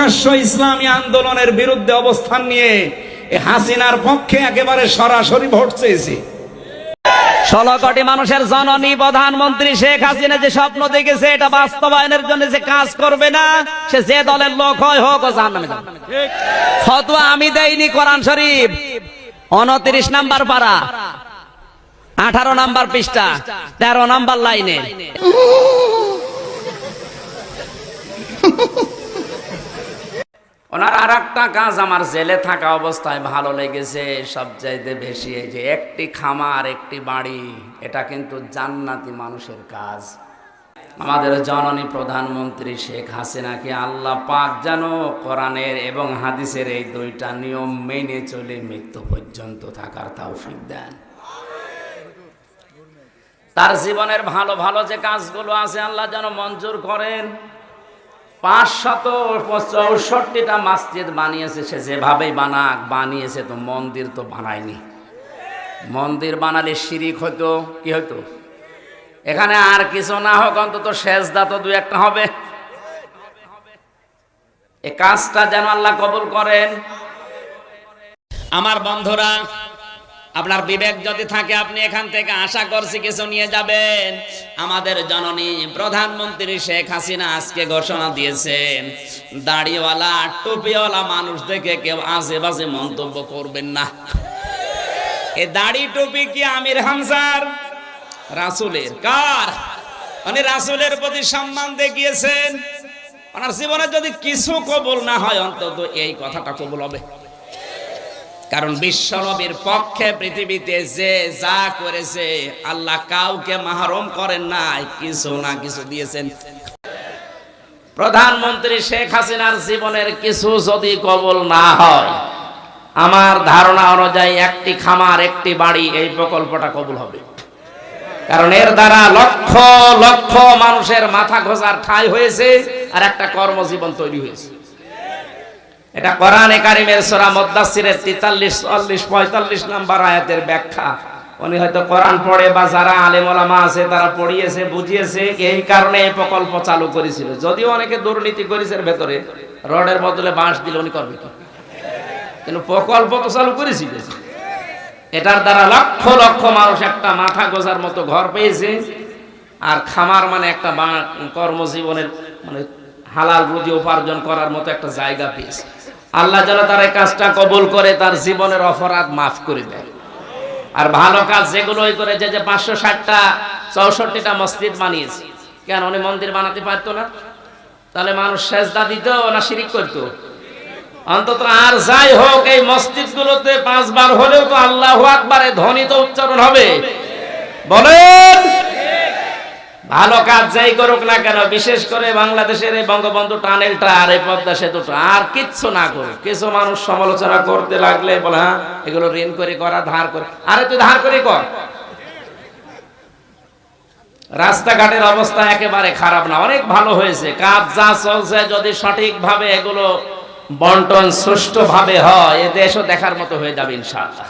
প্রকাশ্য ইসলামী আন্দোলনের বিরুদ্ধে অবস্থান নিয়ে হাসিনার পক্ষে একেবারে সরাসরি ভোট চেয়েছে। ষোলো কোটি মানুষের জননী প্রধানমন্ত্রী শেখ হাসিনা যে স্বপ্ন দেখেছে, এটা বাস্তবায়নের জন্য যে কাজ করবে না। সে যে দলের লোক হয়, হোক ফতোয়া আমি দেইনি কোরআন শরীফ। উনত্রিশ নাম্বার পারা, আঠারো নাম্বার পৃষ্ঠা, তেরো নাম্বার লাইনে ওনার আর একটা কাজ আমার জেলে থাকা অবস্থায় ভালো লেগেছে, সবচাইতে বেশি এই যে একটি খামার, একটি বাড়ি, এটা কিন্তু জান্নাতি মানুষের কাজ। আমাদের জননী প্রধানমন্ত্রী শেখ হাসিনাকে আল্লাহ পাক যেন কোরআনের এবং হাদিসের এই দুইটা নিয়ম মেনে চলে মৃত্যু পর্যন্ত থাকার তৌফিক দেন। তার জীবনের ভালো ভালো যে কাজগুলো আছে, আল্লাহ যেন মঞ্জুর করেন। পাঁচশত চৌষট্টিটা মসজিদ বানিয়েছে সে যেভাবেই বানাক, বানিয়েছে তো মন্দির তো বানায়নি। মন্দির বানালে শিরিক হতো কি হতো এখানে আর কিছু না হোক, অন্তত শেষদা তো দু একটা হবে। এ কাজটা যেন আল্লাহ কবুল করেন। আমার বন্ধুরা আপনার বিবেক যদি থাকে, আপনি এখান থেকে আশা করছি কিছু নিয়ে যাবেন। আমাদের জননী প্রধানমন্ত্রী শেখ হাসিনা আজকে ঘোষণা দিয়েছেন, দাড়িওয়ালা, টুপিওয়ালা মানুষ দেখে কেউ আশেপাশে মন্তব্য করবেন না। এ দাড়ি টুপি কি আমির হামজার? রাসুলের। কার? মানে রাসুলের প্রতি সম্মান দেখিয়েছেন। ওনার জীবনে যদি কিছু কবুল না হয়, অন্তত এই কথাটা কবুল হবে। কারণ বিশ্বনবীর পক্ষে পৃথিবীতে যে যা করেছে, আল্লাহ কাউকে মাহরম করেন নাই, কিছু না কিছু দিয়েছেন। প্রধানমন্ত্রী শেখ হাসিনার জীবনের কিছু যদি কবল না হয়, আমার ধারণা অনুযায়ী একটি খামার, একটি বাড়ি, এই প্রকল্পটা কবুল হবে। কারণ এর দ্বারা লক্ষ লক্ষ মানুষের মাথা ঘোষার ঠাঁই হয়েছে আর একটা কর্মজীবন তৈরি হয়েছে। এটা কোরআনে কারিমের সোরা মদ্দাসিরের তেতাল্লিশ চল্লিশ পঁয়তাল্লিশ নাম্বার আয়াতের ব্যাখ্যা। উনি হয়তো কোরআন পড়ে বা যারা আলেম ওলামা আছে, তারা পড়িয়েছে, বুঝিয়েছে, এই কারণে এই প্রকল্প চালু করেছিল। যদিও অনেকে দুর্নীতি করেছে ভেতরে, রডের বদলে বাঁশ দিলে উনি করবে কি? কিন্তু প্রকল্প তো চালু করেছিল এটার দ্বারা লক্ষ লক্ষ মানুষ একটা মাথা গোজার মতো ঘর পেয়েছে, আর খামার মানে একটা কর্মজীবনের মানে হালাল রুজি উপার্জন করার মতো একটা জায়গা পেয়েছে। আল্লাহ যেন তার এই কাজটা কবুল করে, তার জীবনের অপরাধ মাফ করে দেয়। আর ভালো কাজ যেগুলোই করেছে যে পাঁচশো ষাটটা, চৌষট্টিটা মসজিদ বানিয়েছে। কেন? উনি মন্দির বানাতে পারতো না। তাহলে মানুষ সেজদা দিত না শিরিক করতো? অন্তত আর যাই হোক, এই মসজিদ গুলোতে পাঁচবার হলেও তো আল্লাহ আকবারে ধ্বনি তো উচ্চারণ হবে। বলেন! ভালো কাজ যাই করুক না কেন, বিশেষ করে বাংলাদেশের এই বঙ্গবন্ধু টানেলটা আর এই পদ্মা সেতুটা আর কিচ্ছু না করুক। কিছু মানুষ সমালোচনা করতে লাগলে বলে হ্যাঁ এগুলো ঋণ করে করা, ধার করে আরে তুই ধার করে কর। রাস্তাঘাটের অবস্থা একেবারে খারাপ না, অনেক ভালো হয়েছে। কাজ যা চলছে, যদি সঠিকভাবে এগুলো বন্টন সুষ্ঠুভাবে হয়, এ দেশও দেখার মতো হয়ে যাবে ইনশাআল্লাহ।